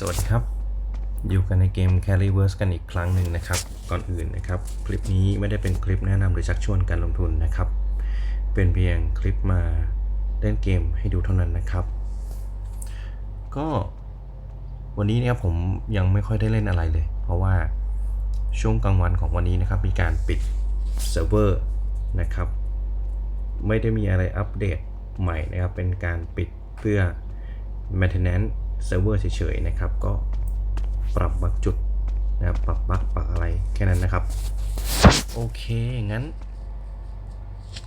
สวัสดีครับ อยู่กันในเกม Carryverse กันอีกครั้งหนึ่งนะครับ ก่อนอื่นนะครับ คลิปนี้ไม่ได้เป็นคลิปแนะนำหรือชักชวนการลงทุนนะครับ เป็นเพียงคลิปมาเล่นเกมให้ดูเท่านั้นนะครับ ก็วันนี้เนี่ยผมยังไม่ค่อยได้เล่นอะไรเลย เพราะว่าช่วงกลางวันของวันนี้นะครับ มีการปิดเซิร์ฟเวอร์นะครับ ไม่ได้มีอะไรอัปเดตใหม่นะครับ เป็นการปิดเพื่อ maintenance server เฉยๆนะครับ ก็ปรับบักจุดนะครับปรับบักปรับอะไรแค่นั้นนะครับ โอเค งั้น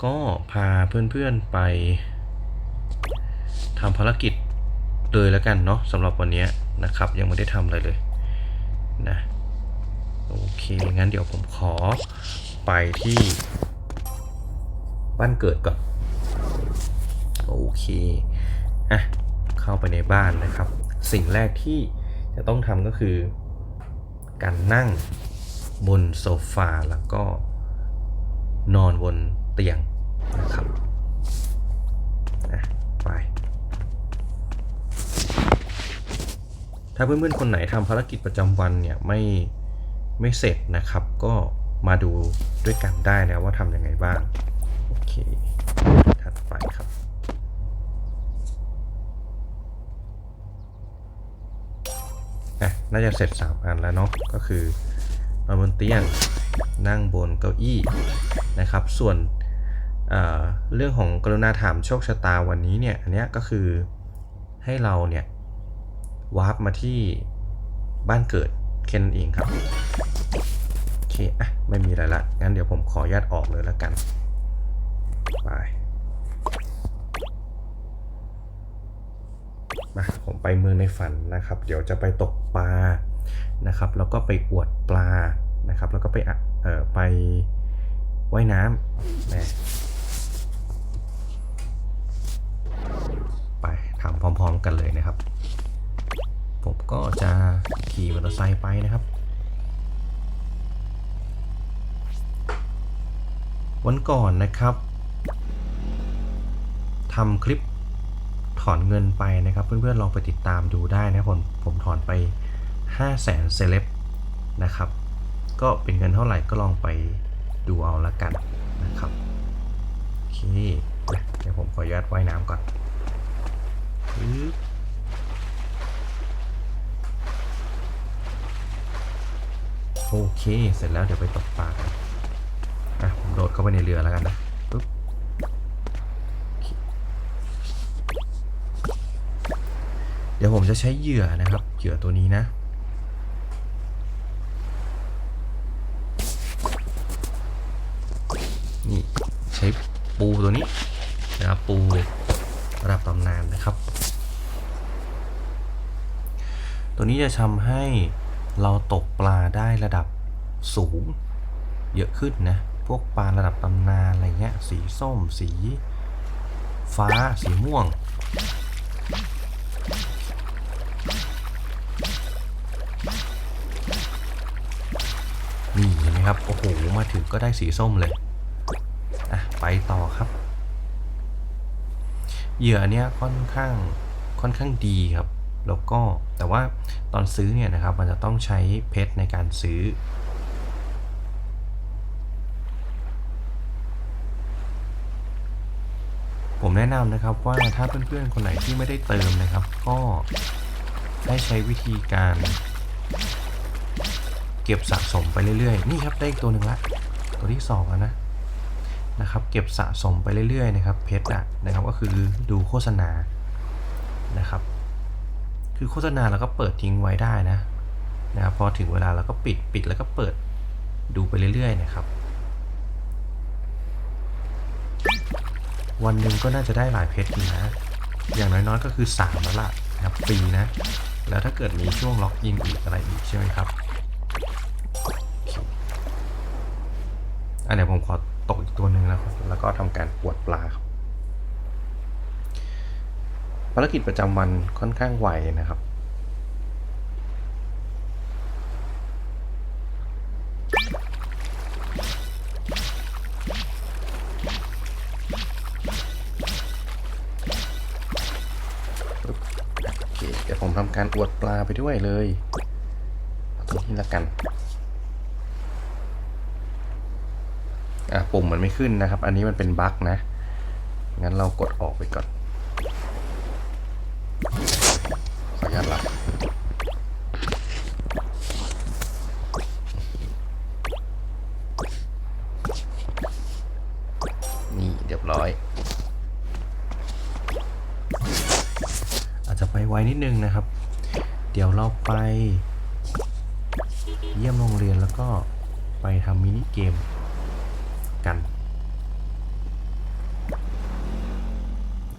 ก็พาเพื่อนๆไปทำภารกิจเลยแล้วกันเนาะสำหรับวันนี้นะครับ ยังไม่ได้ทำอะไรเลยนะโอเค งั้นเดี๋ยวผมขอไปที่ บ้านเกิดก่อน โอเคอะเข้าไปในบ้านนะครับ สิ่งแรกที่จะต้องทำก็คือ การนั่งบนโซฟาแล้วก็นอนบนเตียงนะครับอะไปถ้าเพื่อนๆคนไหนทำภารกิจประจำวันเนี่ยไม่ไม่เสร็จนะครับ ก็มาดูด้วยกันได้นะว่าทำยังไงบ้าง โอเค ถัดไปครับ อะ น่าจะเสร็จ 3 อันแล้วเนาะก็คือนอนบนเตียงนั่งบนเก้าอี้นะครับ ส่วนเเรื่องของกรุณาถามโชคชะตาวันนี้เนี่ยอันนี้ก็คือให้เราเนี่ยวาร์ปมาที่บ้านเกิดแค่นั้นเองครับโอเคอะไม่มีอะไรละงั้นเดี๋ยวผมขออนุญาตออกเลยแล้วกัน ไป มาผมไปเมืองในฝันนะครับ เดี๋ยวจะไปตกปลานะครับ แล้วก็ไปอวดปลานะครับ แล้วก็ไปเอ่อไปว่ายน้ำนะไปทำพร้อมๆกันเลยนะครับ ผมก็จะขี่มอเตอร์ไซค์ไปนะครับ วันก่อนนะครับทำคลิป อนเงินไปนะครับ เพื่อนๆลองไปติดตามดูได้นะผมผมถอนไป 5 0 0แสนเซเลบนะครับ ก็เป็นเงินเท่าไหร่ก็ลองไปดูเอาละกันนะครับโอเคเดี๋ยวผมขออนุญาตว่ายน้ำก่อนโอเค เสร็จแล้วเดี๋ยวไปตกปลากันอะผมโดดเข้าไปในเรือแล้วกันนะ ยวผมจะใช้เหยื่อนะครับ เหยื่อตัวนี้นะ นี่ใช้ปูตัวนี้นะครับปูระดับตำนานนะครับ ตัวนี้จะทำให้เราตกปลาได้ระดับสูง เยอะขึ้นนะ พวกปลาระดับตำนานอะไรเงี้ย สีส้ม สีฟ้า สีม่วง ครับ โอ้โห มาถึงก็ได้สีส้มเลย อะ ไปต่อครับ เหยื่อเนี้ยค่อนข้างค่อนข้างดีครับ แล้วก็แต่ว่าตอนซื้อเนี่ยนะครับ มันจะต้องใช้เพชรในการซื้อผมแนะนำนะครับว่าถ้าเพื่อนๆคนไหนที่ไม่ได้เติมนะครับ ก็ให้ใช้วิธีการ เก็บสะสมไปเรื่อยๆ นี่ครับได้อีกตัวหนึ่งละ ตัวที่สองแล้วนะนะครับ เก็บสะสมไปเรื่อยๆนะครับเพชรอะนะครับก็คือดูโฆษณานะครับ คือโฆษณาเราก็เปิดทิ้งไว้ได้นะนะครับพอถึงเวลาเราก็ปิดปิดแล้วก็เปิดดูไปเรื่อยๆนะครับ วันหนึ่งก็น่าจะได้หลายเพชรอยู่นะ อย่างน้อยๆก็คือ3แล้วล่ะนะครับฟรีนะ แล้วถ้าเกิดมีช่วงล็อกอินอีกอะไรอีกใช่ไหมครับ อันเดี๋ยวผมขอตกอีกตัวหนึ่งแล้วแล้วก็ทำการปวดปลาครับภารกิจประจำวันค่อนข้างไวนะครับ โอเคเดี๋ยวผมทำการอวดปลาไปด้วยเลย นี้ละกัน อะปุ่มมันไม่ขึ้นนะครับ อันนี้มันเป็นบั๊กนะ งั้นเรากดออกไปก่อน ขออนุญาตหลับนี่เรียบร้อย อาจจะไปไวนิดนึงนะครับ เดี๋ยวเราไป เยี่ยมโรงเรียนแล้วก็ไปทำมินิเกมกัน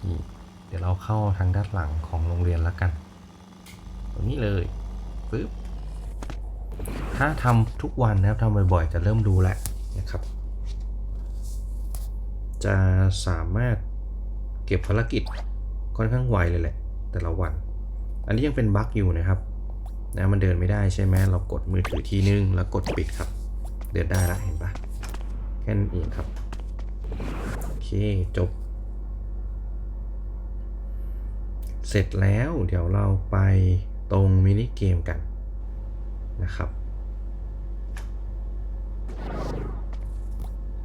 นี่เดี๋ยวเราเข้าทางด้านหลังของโรงเรียนแล้วกัน ตรงนี้เลยปึ๊บถ้าทำทุกวันนะครับทำบ่อยๆ จะเริ่มดูแหลวนะครับ จะสามารถเก็บภารกิจค่อนข้างไวเลยแหละ แต่ละวัน อันนี้ยังเป็นบั๊กอยู่นะครับ นะมันเดินไม่ได้ใช่ไหมเรากดมือถือทีนึง แล้วกดปิดครับ เดินได้ละเห็นปะแค่นั้นเองครับ โอเคจบ เสร็จแล้วเดี๋ยวเราไปตรงมินิเกมกันนะครับ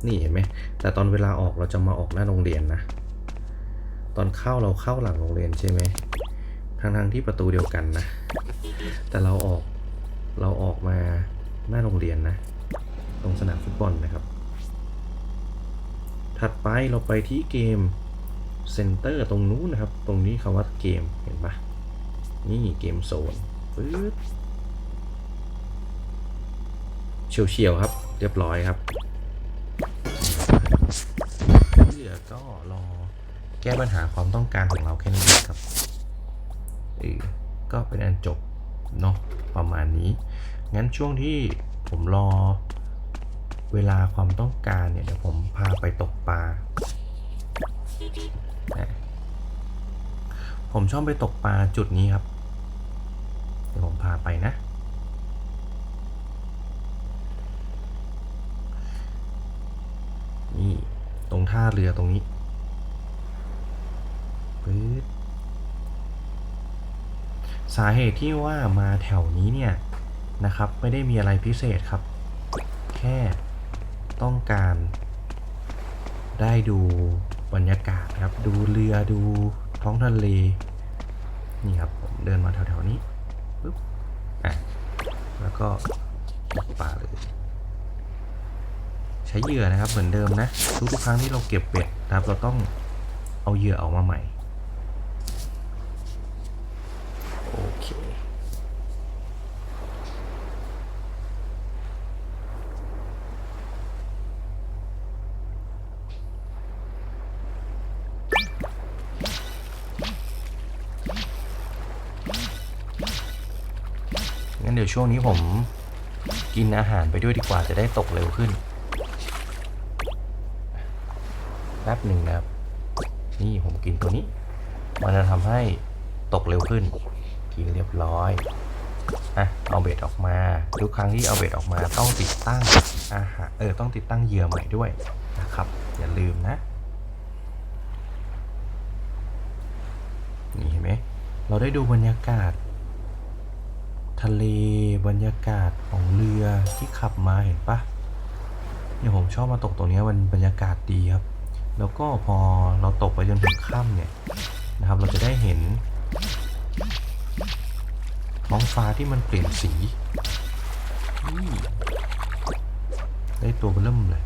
นี่เห็นไหมแต่ตอนเวลาออกเราจะมาออกหน้าโรงเรียนนะ ตอนเข้าเราเข้าหลังโรงเรียนใช่ไหม ทางทางๆที่ประตูเดียวกันนะ แต่เราออกเราออกมาหน้าโรงเรียนนะ ตรงสนามฟุตบอลนะครับ ถัดไปเราไปที่เกมเซ็นเตอร์ตรงนู้นนะครับ ตรงนี้คำว่าเกมเห็นปะนี่เกมโซนปึ๊บเฉียวเฉียวๆครับ เรียบร้อยครับเหลือก็รอแก้ปัญหาความต้องการของเราแค่นี้ครับ เออก็เป็นอันจบเนาะประมาณนี้ งั้นช่วงที่ผมรอเวลาความต้องการเนี่ยเดี๋ยวผมพาไปตกปลา ผมชอบไปตกปลาจุดนี้ครับ เดี๋ยวผมพาไปนะ นี่ ตรงท่าเรือตรงนี้ปึ๊ด สาเหตุที่ว่ามาแถวนี้เนี่ยนะครับ ไม่ได้มีอะไรพิเศษครับ แค่ต้องการ ได้ดูบรรยากาศครับ ดูเรือดูท้องทะเล นี่ครับผมเดินมาแถวๆนี้ปุ๊บอะแล้วก็ตกปลาเลยใช้เหยื่อนะครับเหมือนเดิมนะทุกๆครั้งที่เราเก็บเบ็ดนะครับ เราต้องเอาเหยื่อออกมาใหม่ เดี๋ยวช่วงนี้ผมกินอาหารไปด้วยดีกว่าจะได้ตกเร็วขึ้นแป๊บหนึ่งนะครับ นี่ผมกินตัวนี้ มันจะทำให้ตกเร็วขึ้น กินเรียบร้อยอะเอาเบ็ดออกมา ทุกครั้งที่เอาเบ็ดออกมาต้องติดตั้งอาหารเออต้องติดตั้งเหยื่อใหม่ด้วยนะครับ อย่าลืมนะ นี่เห็นไหมเราได้ดูบรรยากาศ ทะเลบรรยากาศของเรือที่ขับมาเห็นปะเนี่ยผมชอบมาตกตรงนี้มันบรรยากาศดีครับ แล้วก็พอเราตกไปจนถึงค่ำเนี่ยนะครับเราจะได้เห็นท้องฟ้าที่มันเปลี่ยนสี ได้ตัวเบอร์เริ่มเลย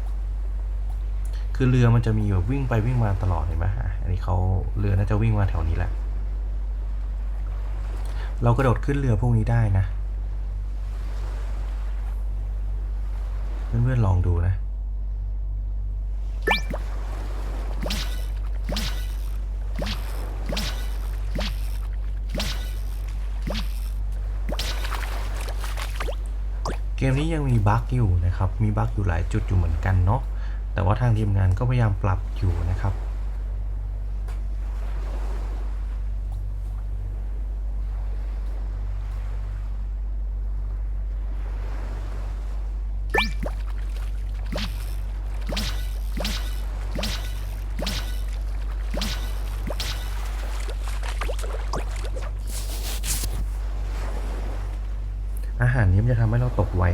คือเรือมันจะมีแบบวิ่งไปวิ่งมาตลอดเห็นไหมอะอันนี้เขาเรือน่าจะวิ่งมาแถวนี้แหละ เรากระโดดขึ้นเรือพวกนี้ได้นะ เพื่อนๆลองดูนะเกมนี้ยังมีบั๊กอยู่นะครับ มีบั๊กอยู่หลายจุดอยู่เหมือนกันเนาะ แต่ว่าทางทีมงานก็พยายามปรับอยู่นะครับ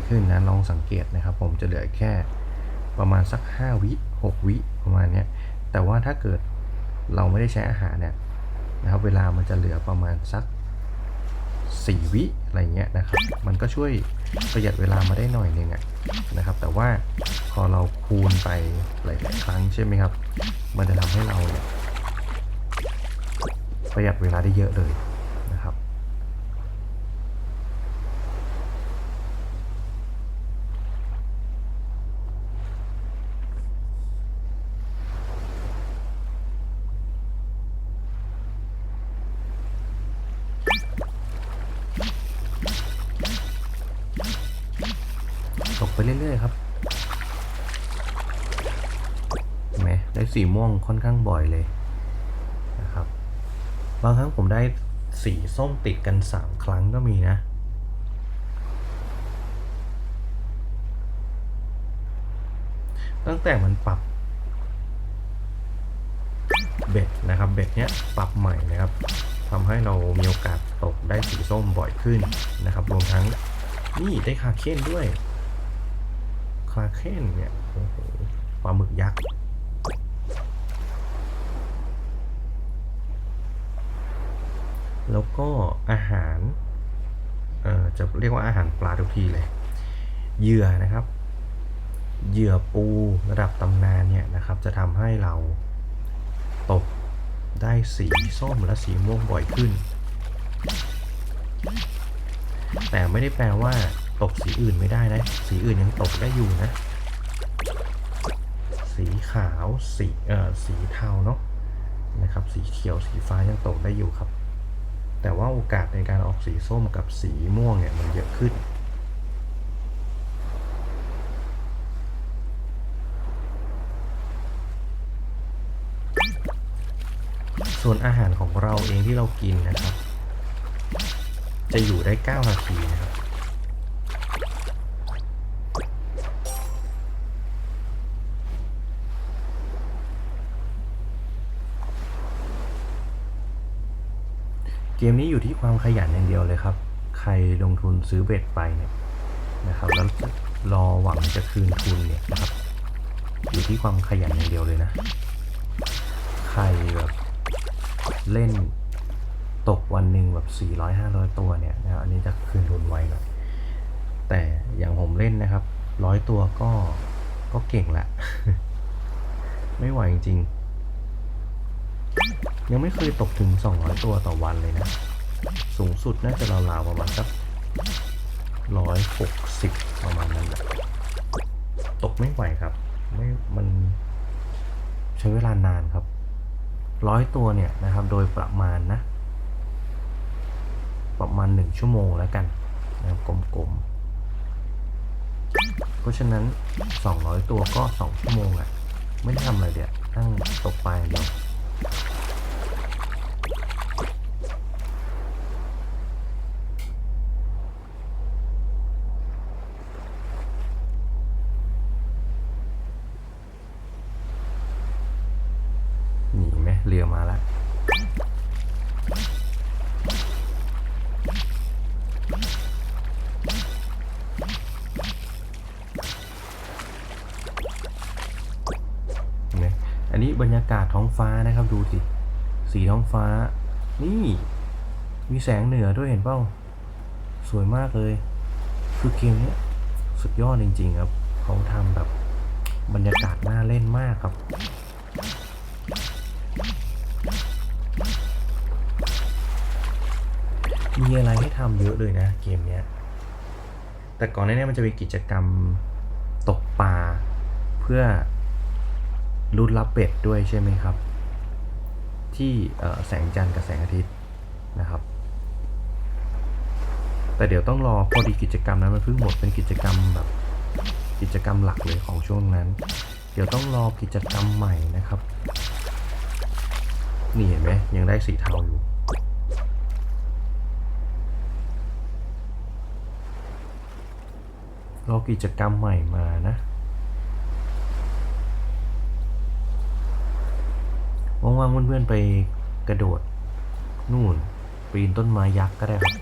ขึ้นนะลองสังเกตนะครับ ผมจะเหลือแค่ประมาณสัก 5 วิ6วิประมาณนี้แต่ว่าถ้าเกิดเราไม่ได้ใช้อาหารเนี่ยนะครับเวลามันจะเหลือประมาณสัก 4 วิอะไรเงี้ยนะครับ มันก็ช่วยประหยัดเวลามาได้หน่อยนึงอะนะครับ แต่ว่าพอเราคูณไปหลายๆครั้งใช่ไหมครับ มันจะทำให้เราเนี่ยประหยัดเวลาได้เยอะเลยนะครับ ตกไป เรื่อยๆครับเห็นไหมได้สีม่วงค่อนข้างบ่อยเลยนะครับ บางครั้งผมได้สีส้มติดกัน 3 ครั้งก็มีนะ ตั้งแต่มันปรับเบ็ดนะครับ เบ็ดเนี้ยปรับใหม่นะครับทำให้เรามีโอกาสตกได้สีส้มบ่อยขึ้นนะครับ รวมทั้งนี่ได้คาเคนด้วย คาเคนเนี่ยโอ้โหปลาหมึกยักษ์แล้วก็อาหารจะเรียกว่าอาหารปลาทุกทีเลย เหยื่อนะครับ เหยื่อปูระดับตำนานเนี่ยนะครับ จะทำให้เราตกได้สีส้มและสีม่วงบ่อยขึ้น แต่ไม่ได้แปลว่า ตกสีอื่นไม่ได้นะ สีอื่นยังตกได้อยู่นะ สีขาวสีเอ่อสีเทาเนาะนะครับ สีเขียวสีฟ้ายังตกได้อยู่ครับ แต่ว่าโอกาสในการออกสีส้มกับสีม่วงเนี่ยมันเยอะขึ้นส่วนอาหารของเราเองที่เรากินนะครับ จะอยู่ได้ 9 นาทีนะครับ เกมนี้อยู่ที่ความขยันอย่างเดียวเลยครับ ใครลงทุนซื้อเบ็ดไปเนี่ยนะครับ แล้วรอหวังจะคืนทุนเนี่ยนะครับ อยู่ที่ความขยันอย่างเดียวเลยนะ ใครแบบเล่นตกวันหนึ่งแบบ 400 500 ตัวเนี่ยนะอันนี้จะคืนทุนไวหน่อยแต่อย่างผมเล่นนะครับร้อยตัวก็ก็เก่งละ ไม่ไหวจริงๆ ยังไม่เคยตกถึง 200 ตัวต่อวันเลยนะ สูงสุดน่าจะราวๆประมาณสักร้อยหกสิบประมาณนั้นแหละตกไม่ไหวครับ ไม่มันใช้เวลานานครับร้อยตัวเนี่ยนะครับ โดยประมาณนะ ประมาณหนึ่งชั่วโมงแล้วกันนะครับกลมๆ เพราะฉะนั้น 200 ตัวก็ 2 ชั่วโมงอะ่ะ ไม่ได้ทำอะไรเดี๋ยวนั่งตกปลาอย่างเดียว หนีไหมเรือมาแล้ว เห็นไหมอันนี้บรรยากาศท้อง ฟ้านะครับ ดูสิ สีท้องฟ้า นี่ มีแสงเหนือด้วยเห็นเปล่า สวยมากเลย คือเกมนี้สุดยอดจริง ๆ ครับ เขาทำแบบบรรยากาศน่าเล่นมากครับมีอะไรให้ทำเยอะเลยนะเกมเนี้ย แต่ก่อนหน้านี้มันจะมีกิจกรรมตกปลาเพื่อ ลุ้นรับเป็ดด้วยใช่ไหมครับ ที่แสงจันทร์กับแสงอาทิตย์นะครับ แต่เดี๋ยวต้องรอพอดีกิจกรรมนั้นมันเพิ่งหมดเป็นกิจกรรมแบบกิจกรรมหลักเลยของช่วงนั้น เดี๋ยวต้องรอกิจกรรมใหม่นะครับ นี่เห็นไหมยังได้สีเทาอยู่รอกิจกรรมใหม่มานะ ว่างๆเพื่อนๆไปกระโดดนู่นปีนต้นไม้ยักษ์ก็ได้ครับ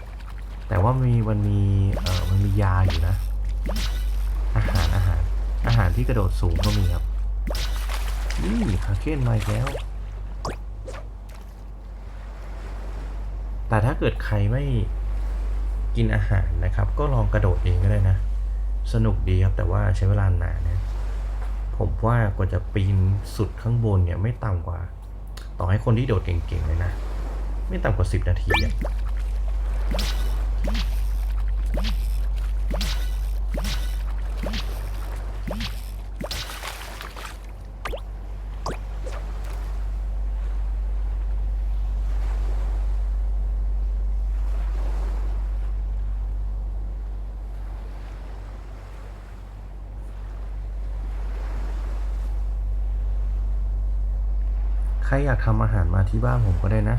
แต่ว่ามีมันมีเอ่อมันมียาอยู่นะ อาหารอาหาร อาหารที่กระโดดสูงก็มีครับนี่คาเคนมาแล้ว แต่ถ้าเกิดใครไม่กินอาหารนะครับ ก็ลองกระโดดเองก็ได้นะ สนุกดีครับแต่ว่าใช้เวลานานนะ ผมว่ากว่าจะปีนสุดข้างบนเนี่ยไม่ต่ำกว่า ต่อให้คนที่โดดเก่งๆเลยนะ ไม่ต่ำกว่า 10 นาทีอะ อยากทำอาหารมาที่บ้านผมก็ได้นะ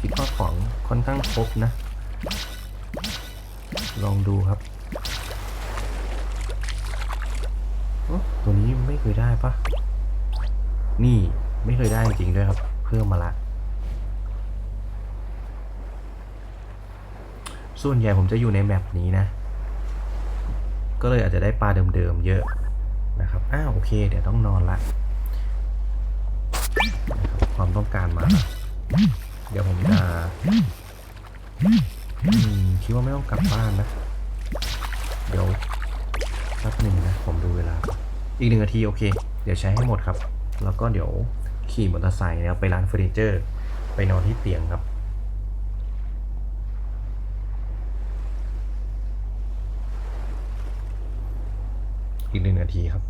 คิดว่าของค่อนข้างครบนะ ลองดูครับโอ้ตัวนี้ไม่เคยได้ปะนี่ไม่เคยได้จริงด้วยครับ เพิ่มมาละ ส่วนใหญ่ผมจะอยู่ในแมปนี้นะ ก็เลยอาจจะได้ปลาเดิมๆเยอะนะครับ อ้าวโอเค เดี๋ยวต้องนอนละ ความต้องการมา เดี๋ยวผมจะคิดว่าไม่ต้องกลับบ้านนะ เดี๋ยวแป๊บหนึ่งนะ ผมดูเวลา อีกหนึ่งนาทีโอเค เดี๋ยวใช้ให้หมดครับ แล้วก็เดี๋ยวขี่มอเตอร์ไซค์แล้วไปร้านเฟอร์นิเจอร์ ไปนอนที่เตียงครับอีกหนึ่งนาทีครับ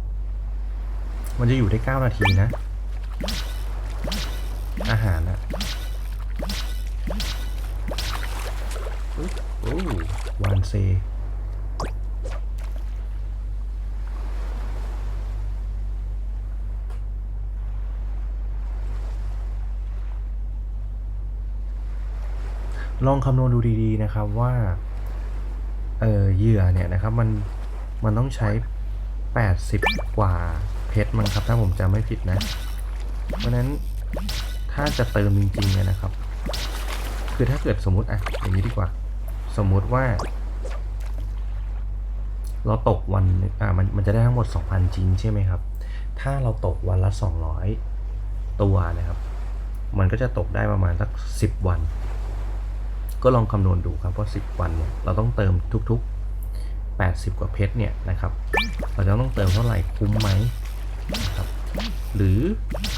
มันจะอยู่ได้เก้านาทีนะ อาหารอะโอ้วานเซลองคำนวณดูดีๆนะครับว่า เออเหยื่อเนี่ยนะครับมันมันต้องใช้ 80 กว่าเพชรมันครับถ้าผมจำไม่ผิดนะ เพราะฉะนั้น ถ้าจะเติมจริงๆเนี่ยนะครับ คือถ้าเกิดสมมติอะอย่างนี้ดีกว่า สมมุติว่า เราตกวันอ่ามันมันจะได้ทั้งหมด 2,000 จริงใช่ไหมครับ ถ้าเราตกวันละ 200 ตัวนะครับ มันก็จะตกได้ประมาณสัก 10 วัน ก็ลองคำนวณดูครับว่า 10 วันเนี่ยเราต้องเติมทุก ๆ 80 กว่าเพชรเนี่ยนะครับ เราจะต้องเติมเท่าไหร่คุ้มไหมนะครับหรือ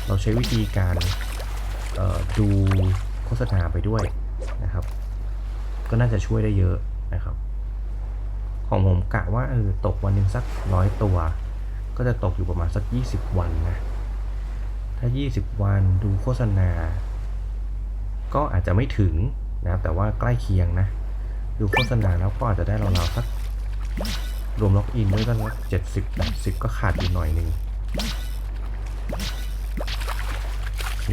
เราใช้วิธีการ ดูโฆษณาไปด้วยนะครับ ก็น่าจะช่วยได้เยอะนะครับ ของผมกะว่าเออตกวันหนึ่งสักร้อยตัว ก็จะตกอยู่ประมาณสัก 20 วันนะ ถ้า 20 วันดูโฆษณา ก็อาจจะไม่ถึงนะครับแต่ว่าใกล้เคียงนะ ดูโฆษณาแล้วก็อาจจะได้ราวๆสักรวมล็อกอินด้วยก็สักเจ็ดสิบแปดสิบก็ขาดอยู่หน่อยหนึ่งโอเค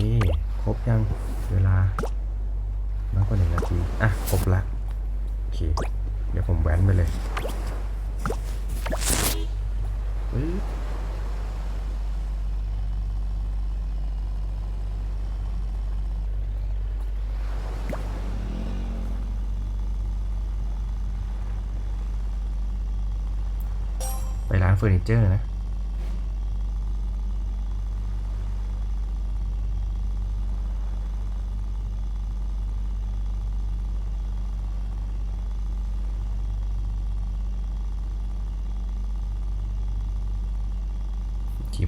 รบยังเวลามากกว่าหนึ่งนาที อะ ครบละโอเค เดี๋ยวผมแหวนไปเลยไปร้านเฟอร์นิเจอร์นะ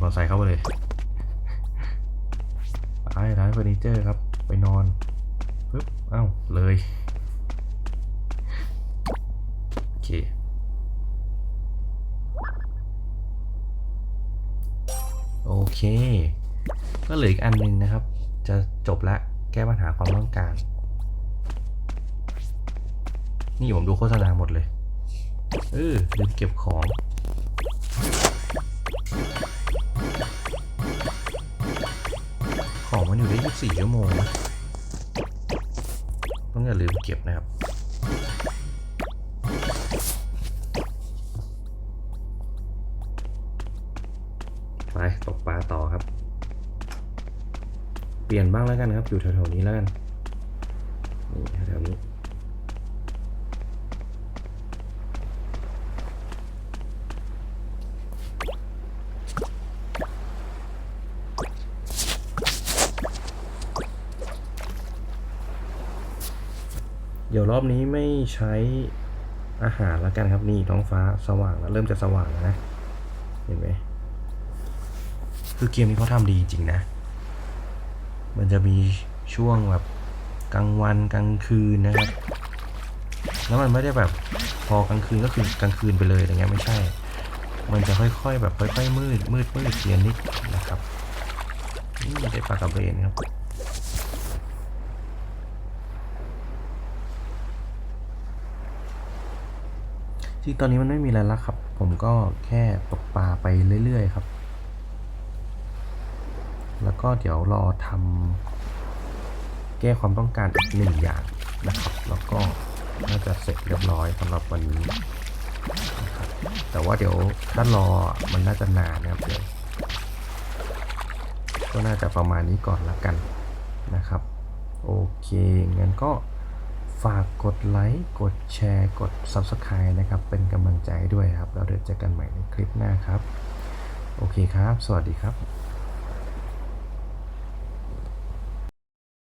ขี่มอเตอร์ไซค์เข้าไปเลยไปร้านเฟอร์นิเจอร์ครับ ไปนอนปึ๊บเอ้าเลยโอเคโอเค ก็เหลืออีกอันนึงนะครับ จะจบละแก้ปัญหาความต้องการ นี่ผมดูโฆษณาหมดเลย เออลืมเก็บของ มันอยู่ได้ 24 ชั่วโมงนะต้องอย่าลืมเก็บนะครับไปตกปลาต่อครับ เปลี่ยนบ้างแล้วกันครับ อยู่แถวๆนี้แล้วกัน นี่แถวๆนี้ เดี๋ยวรอบนี้ไม่ใช้อาหารแล้วกันครับนี่ท้องฟ้าสว่างแล้วเริ่มจะสว่างแล้วนะ เห็นไหมคือเกมนี้เขาทำดีจริงนะ มันจะมีช่วงแบบกลางวันกลางคืนนะครับ แล้วมันไม่ได้แบบพอกลางคืนก็คือกลางคืนไปเลยอย่างเงี้ยไม่ใช่ มันจะค่อยๆ แบบค่อยๆมืดมืดมืดเทียนนิดนะครับนี่ได้ปลากระเบนครับ จริงตอนนี้มันไม่มีอะไรแล้วครับ ผมก็แค่ตกปลาไปเรื่อย ๆ ครับ แล้วก็เดี๋ยวรอทำแก้ความต้องการอีกหนึ่งอย่างนะครับ แล้วก็น่าจะเสร็จเรียบร้อยสำหรับวันนี้นะครับแต่ว่าเดี๋ยวถ้ารอมันน่าจะนานนะครับเดี๋ยวก็น่าจะประมาณนี้ก่อนละกันนะครับ โอเคงั้นก็ ฝากกดไลค์ กดแชร์ กด Subscribe นะครับ เป็นกำลังใจด้วยครับ เราเดี๋ยวเจอกันใหม่ในคลิปหน้าครับ โอเคครับ สวัสดีครับ